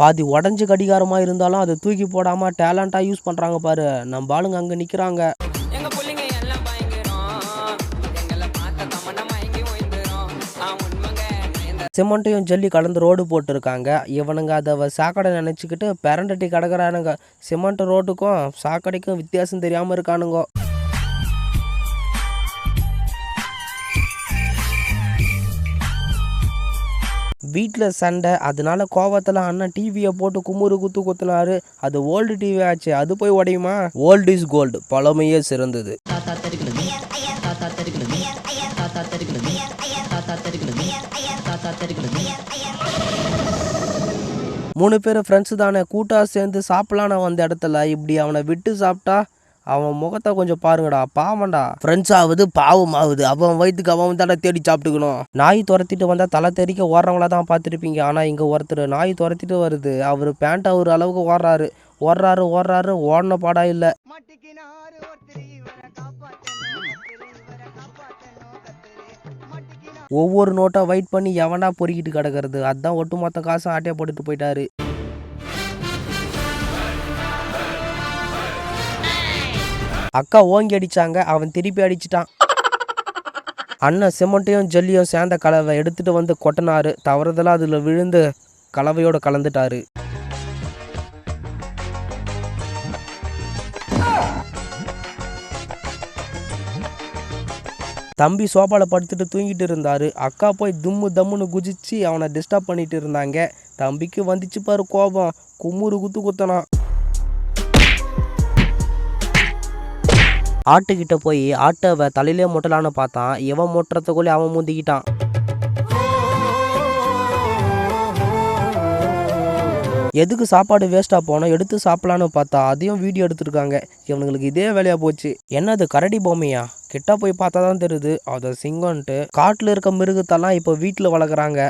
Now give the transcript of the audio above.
பாதி உடஞ்ச கடிகாரமாக இருந்தாலும் அதை தூக்கி போடாமல் டேலண்ட்டாக யூஸ் பண்ணுறாங்க பாரு. நம்ம ஆளுங்க அங்கே நிற்கிறாங்க சிமெண்ட்டையும் ஜல்லி கலந்து ரோடு போட்டிருக்காங்க. இவனுங்க அதை சாக்கடை நினச்சிக்கிட்டு பெரண்டட்டி கிடக்குறானுங்க. சிமெண்ட் ரோட்டுக்கும் சாக்கடைக்கும் வித்தியாசம் தெரியாமல் இருக்கானுங்க. வீட்டில் சண்டை அதனால கோவத்தில் அண்ணன் டிவியை போட்டு குமுறு குத்து குத்துனாரு. அது ஓல்டு டிவி ஆச்சு அது போய் உடையுமா? ஓல்டு இஸ் கோல்டு பழமையே சிறந்தது. மூணு பேர் ஃப்ரெண்ட்ஸு தானே கூட்டாக சேர்ந்து சாப்பிடலான்னு வந்த இடத்துல இப்படி அவனை விட்டு சாப்பிட்டா அவன் முகத்தை கொஞ்சம் பாருங்கடா பாவம்டா. ஃப்ரெண்ட்ஸ் ஆகுது பாவம் ஆகுது அவன் வயிற்றுக்கு அவன் தானே தேடி சாப்பிட்டுக்கணும். நாய் துரத்திட்டு வந்தால் தலை தெறிக்க ஓடுறவங்கள தான் பார்த்துருப்பீங்க. ஆனால் இங்கே ஒருத்தர் நாய் துரத்திட்டு வருது. அவர் பேண்ட் அவர் அளவுக்கு ஓடுறாரு. ஓடுறாரு ஓடுறாரு ஓடின பாடா இல்லை. ஒவ்வொரு நோட்டா வெயிட் பண்ணி எவனா பொறுக்கிட்டு கிடக்கிறது? அதான் ஒட்டுமொத்த காசும் ஆட்டையை போட்டுட்டு போயிட்டாரு. அக்கா ஓங்கி அடிச்சாங்க அவன் திருப்பி அடிச்சிட்டான். அண்ணன் சிமெண்ட்டையும் ஜல்லியும் சேர்ந்த கலவை எடுத்துட்டு வந்து கொட்டினாரு. தவறுதலாக அதில் விழுந்து கலவையோடு கலந்துட்டாரு. தம்பி சோபால படுத்துட்டு தூங்கிட்டு இருந்தாரு. அக்கா போய் தும்மு தம்முன்னு குதிச்சு அவனை டிஸ்டர்ப் பண்ணிட்டு இருந்தாங்க. தம்பிக்கு வந்துச்சு பாரு கோபம். கும்முறு குத்து குத்தனான். ஆட்டுக்கிட்ட போய் ஆட்டை அவன் தலையிலே மொட்டலான்னு பார்த்தான். இவன் மொட்டுறதுக்குள்ளே அவன் முந்திக்கிட்டான். எதுக்கு சாப்பாடு வேஸ்ட்டாக போனோம்? எடுத்து சாப்பிடலான்னு பார்த்தா அதையும் வீடியோ எடுத்திருக்காங்க. இவனுங்களுக்கு இதே வேலையாக போச்சு. என்னது கரடி பொம்மையா? கிட்ட போய் பார்த்தா தான் தெரியுது. அதை சிங்கம்ன்ட்டு காட்டில் இருக்க மிருகத்தெல்லாம் இப்போ வீட்டில் வளர்க்குறாங்க.